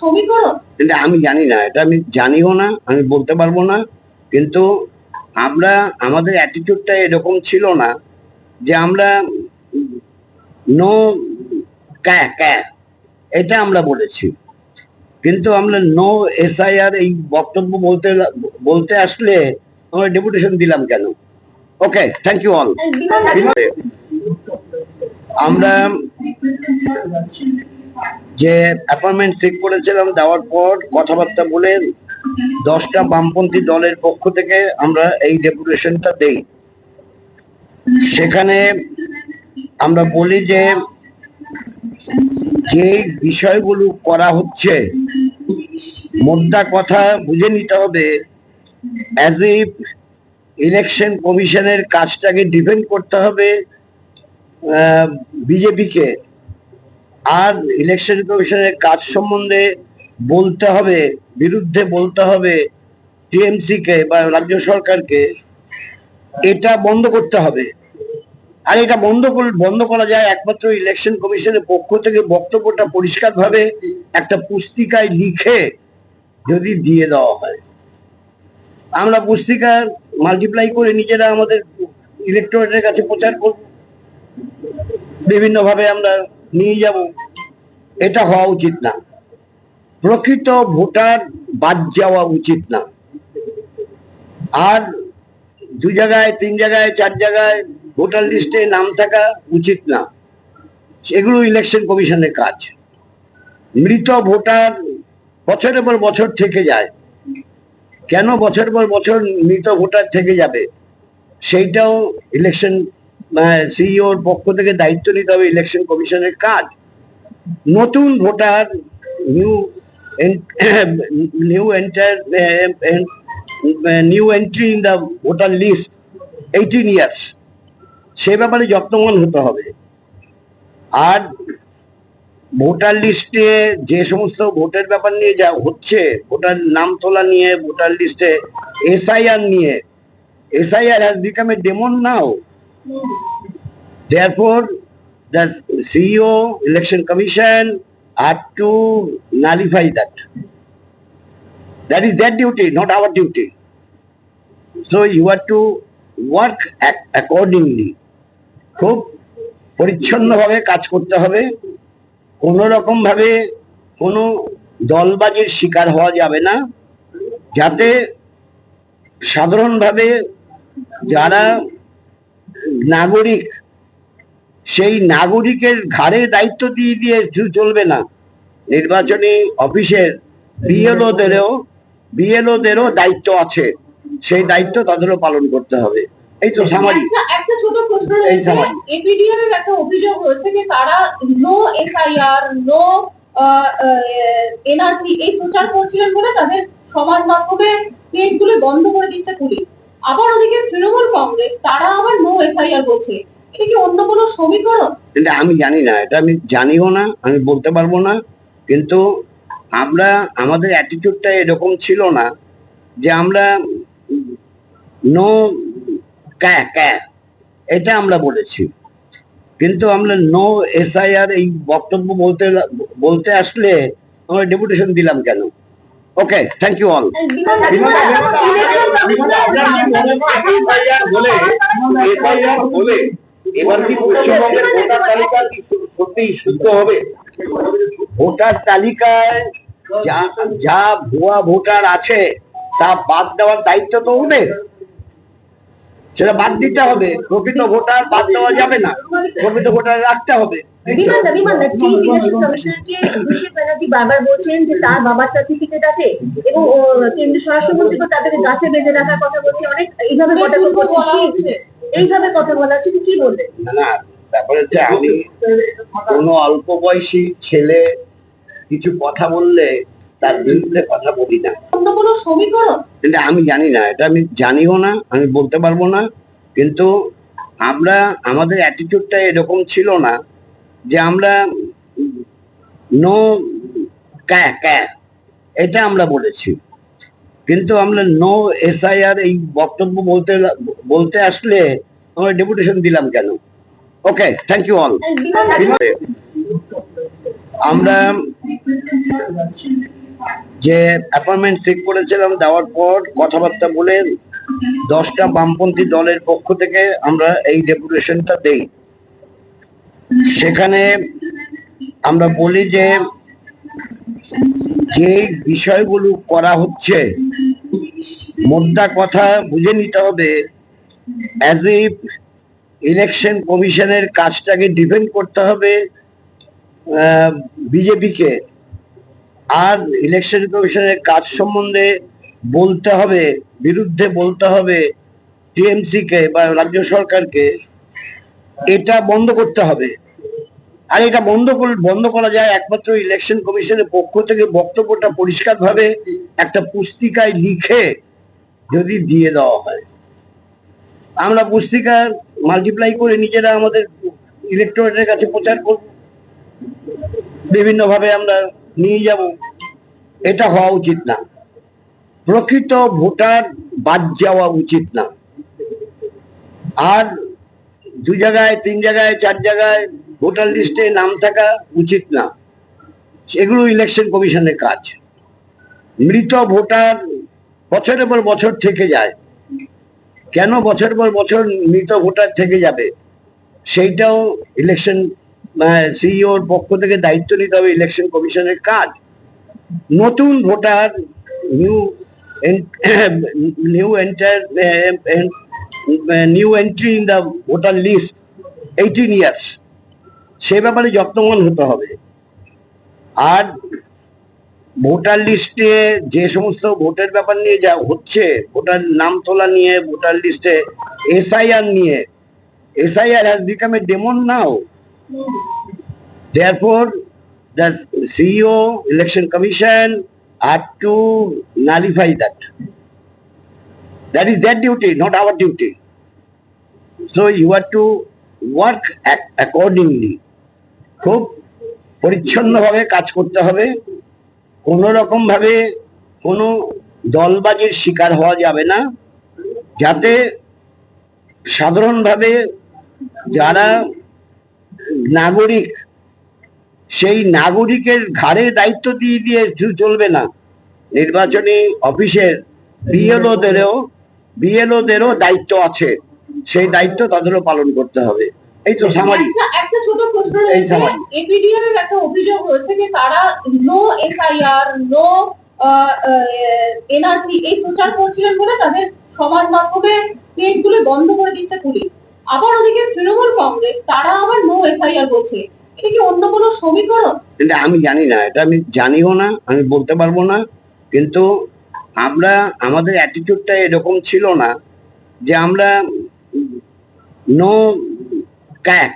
সমীকরণ এটা আমি জানি না এটা আমি জানিও না আমি বলতে পারব না। কিন্তু আমরা আমাদের অ্যাটিটিউডটা এরকম ছিল না যে আমরা নো ক্যা ক্যা এটা আমরা বলেছি। কিন্তু আমরা নো এসআইআর এই বক্তব্য বলতে বলতে আসলে আমরা ডেপুটেশন দিলাম কেন? ওকে থ্যাংক ইউ অল আমরা যে অ্যাপয়েন্টমেন্ট ঠিক করেছিলাম, দেওয়ার পর কথাবার্তা বলে দশটা বামপন্থী দলের পক্ষ থেকে আমরা এই ডেপুটেশনটা দেই। সেখানে আমরা বলি যে যে বিষয়গুলো করা হচ্ছে, মোদ্দা কথা বুঝে নিতে হবে অ্যাজ এ ইলেকশন কমিশনের কাজটাকে ডিপেন্ড করতে হবে বিজেপিকে। আর ইলেকশন কমিশনের কাজ সম্বন্ধে বলতে হবে, বিরুদ্ধে বলতে হবে টিএমসি কে বা রাজ্য সরকারকে, এটা বন্ধ করতে হবে। আর এটা বন্ধ বন্ধ করা যায় একমাত্র ইলেকশন কমিশনের পক্ষ থেকে বক্তব্যটা পরিষ্কারভাবে একটা পুস্তিকায় লিখে যদি দিয়ে দেওয়া হয়। আমরা পুস্তিকা মাল্টিপ্লাই করে নিজেরা আমাদের ইলেকট্রনের কাছে প্রচার করব। বিভিন্নভাবে আমরা নিয়ে যাব। এটা হওয়া উচিত না। প্রকৃত ভোটার বাদ যাওয়া উচিত না। আর দু জায়গায়, তিন জায়গায়, চার জায়গায় ভোটার লিস্টে নাম থাকা উচিত না। সেগুলো ইলেকশন কমিশনের কাজ। মৃত ভোটার বছরের পর বছর থেকে যায়। কেন বছর পর বছর মৃত ভোটার থেকে যাবে? সেইটাও ইলেকশন সিইওর পক্ষ থেকে দায়িত্ব নিতে হবে ইলেকশন কমিশনের কাজ। নতুন voter new new enter new entry in the voter list eighteen years সে ব্যাপারে যত্নবান হতে হবে। আর ভোটার লিস্টে যে সমস্ত ভোটের ব্যাপার নিয়ে যা হচ্ছে, ভোটার নাম তোলা নিয়ে, ভোটার লিস্টে এসআইআর নিয়ে SIR has become a demon now Therefore, the CEO, Election Commission had to nullify that. That is their duty, not our duty. So you have to work ac- accordingly. খুব পরিচ্ছন্নভাবে কাজ করতে হবে কোনো রকম ভাবে কোনো দলবাজির শিকার হওয়া যাবে না যাতে সাধারণভাবে যারা নাগরিক সেই নাগরিকের ঘাড়ে দায়িত্ব দিয়ে দিয়ে চলবে না। নির্বাচনী অফিসের বিএলওদেরও বিএলওদেরও দায়িত্ব আছে। সেই দায়িত্ব তাদেরও পালন করতে হবে। এই তো সামারি। একটা ছোট প্রশ্ন এপিডিআর এর একটা অভিযোগ রয়েছে যে তারা নো এসআইআর নো এনআরসি এই প্রচার করছিলেন বলে তাদের সমাজ মাধ্যমে পেজগুলো বন্ধ করে দিচ্ছে পুলিশ। আবার ওদিকে তৃণমূল কংগ্রেস তারা আবার নো এসআইআর বলছে। এটা কি অন্য কোনো সমীকরণ? এটা আমি জানি না এটা আমি জানিও না আমি বলতে পারব না। কিন্তু আমরা আমাদের অ্যাটিটিউডটা এরকম ছিল না যে আমরা নো ক্যা ক্যা এটা আমরা বলেছি। কিন্তু আমরা নো এসআইআর এই বক্তব্য বলতে বলতে আসলে আমরা ডেপুটেশন দিলাম কেন? ওকে থ্যাংক ইউ অল বলে এবার কি পশ্চিমবঙ্গের ভোটার তালিকা কি শুদ্ধ হবে? ভোটার তালিকায় যা যা ভুয়া ভোটার আছে, তা বাদ দেওয়ার দায়িত্ব তো ওদের। সেটা বাদ দিতে হবে। প্রকৃত ভোটার বাদ দেওয়া যাবে না। প্রকৃত ভোটার রাখতে হবে। বিমানদা বিমানদা চিফ ইলেকশন কমিশনারকে অভিষেক ব্যানার্জি বারবার বলছেন যে তার বাবার সার্টিফিকেট আছে এবং কেন্দ্রীয় স্বরাষ্ট্রমন্ত্রী তাদেরকে গাছে বেঁধে রাখার কথা বলছে অনেক এইভাবে কথা বলা বলছে এইভাবে কথা বলা হচ্ছে কি বলবেন না না ব্যাপার হচ্ছে আমি কোনো অল্প বয়সী ছেলে কিছু কথা বললে তার বিরুদ্ধে কথা বলি না। অন্য কোনো সমীকরণ? এটা আমি জানি না এটা আমি জানিও না আমি বলতে পারব না কিন্তু আমরা আমাদের অ্যাটিটিউডটা এরকম ছিল না যে আমরা নো ক্যা ক্যা এটা আমরা বলেছি। কিন্তু আমরা নো এসআইআর এই বক্তব্য বলতে বলতে আসলে আমরা ডেপুটেশন দিলাম কেন? ওকে থ্যাংক ইউ অল আমরা যে অ্যাপয়েন্টমেন্ট ঠিক করেছিলাম, দেওয়ার পর কথাবার্তা বলে দশটা বামপন্থী দলের পক্ষ থেকে আমরা এই ডেপুটেশনটা দেই। সেখানে আমরা বলি যে যে বিষয়গুলো করা হচ্ছে, মোদ্দা কথা বুঝে নিতে হবে অ্যাজ এ ইলেকশন কমিশনের কাজটাকে ডিপেন্ড করতে হবে বিজেপিকে। আর ইলেকশন কমিশনের কাজ সম্বন্ধে বলতে হবে, বিরুদ্ধে বলতে হবে টিএমসি কে বা রাজ্য সরকারকে। এটা বন্ধ করতে হবে। আর এটা বন্ধ বন্ধ করা যায় একমাত্র ইলেকশন কমিশনের পক্ষ থেকে বক্তব্যটা পরিষ্কারভাবে একটা পুস্তিকায় লিখে যদি দিয়ে দেওয়া হয়। আমরা পুস্তিকা মাল্টিপ্লাই করে নিজেরা আমাদের ইলেকট্রনের কাছে প্রচার করব। বিভিন্নভাবে আমরা নিয়ে যাব। এটা হওয়া উচিত না। প্রকৃত ভোটার বাদ যাওয়া উচিত না। আর দু জায়গায়, তিন জায়গায়, চার জায়গায় ভোটার লিস্টে নাম থাকা উচিত না। এগুলো ইলেকশন কমিশনের কাজ। মৃত ভোটার বছরের পর বছর থেকে যায়। কেন বছর পর বছর মৃত ভোটার থেকে যাবে? সেইটাও ইলেকশন সিইওর পক্ষ থেকে দায়িত্ব নিতে হবে ইলেকশন কমিশনের কাজ। নতুন voter new new enter new entry in the voter list eighteen years সে ব্যাপারে যত্নবান হতে হবে। আর ভোটার লিস্টে যে সমস্ত ভোটের ব্যাপার নিয়ে যা হচ্ছে ভোটার নাম তোলা নিয়ে ভোটার লিস্টে এসআইআর নিয়ে SIR has become a demon now therefore, the CEO election commission had to nullify that. That is their duty, not our duty. So you have to work ac- accordingly. খুব পরিচ্ছন্নভাবে কাজ করতে হবে। কোন রকম ভাবে কোনো দলবাজির শিকার হওয়া যাবে না। যাতে সাধারণভাবে যারা নাগরিক, সেই নাগরিকের ঘাড়ে দায়িত্ব দিয়ে দিয়ে চলবে না। নির্বাচনী অফিসের বিএলওদেরও বিএলওদেরও দায়িত্ব আছে। সেই দায়িত্ব তাদেরও পালন করতে হবে। এই তো সামারি। একটা ছোট প্রশ্ন। এপিডিআর এর একটা অভিযোগ রয়েছে যে তারা নো এসআইআর নো এনআরসি এই প্রচার করছিলেন বলে তাদের সমাজ মাধ্যমে পেজগুলো বন্ধ করে দিচ্ছে পুলিশ। আবার ওদিকে তৃণমূল কংগ্রেস তারা আবার নো এসআইআর বলছে। এটা কি অন্য কোনো সমীকরণ? এটা আমি জানি না এটা আমি জানিও না আমি বলতে পারব না। কিন্তু আমরা আমাদের অ্যাটিটিউডটা এরকম ছিল না যে আমরা নো ক্যাক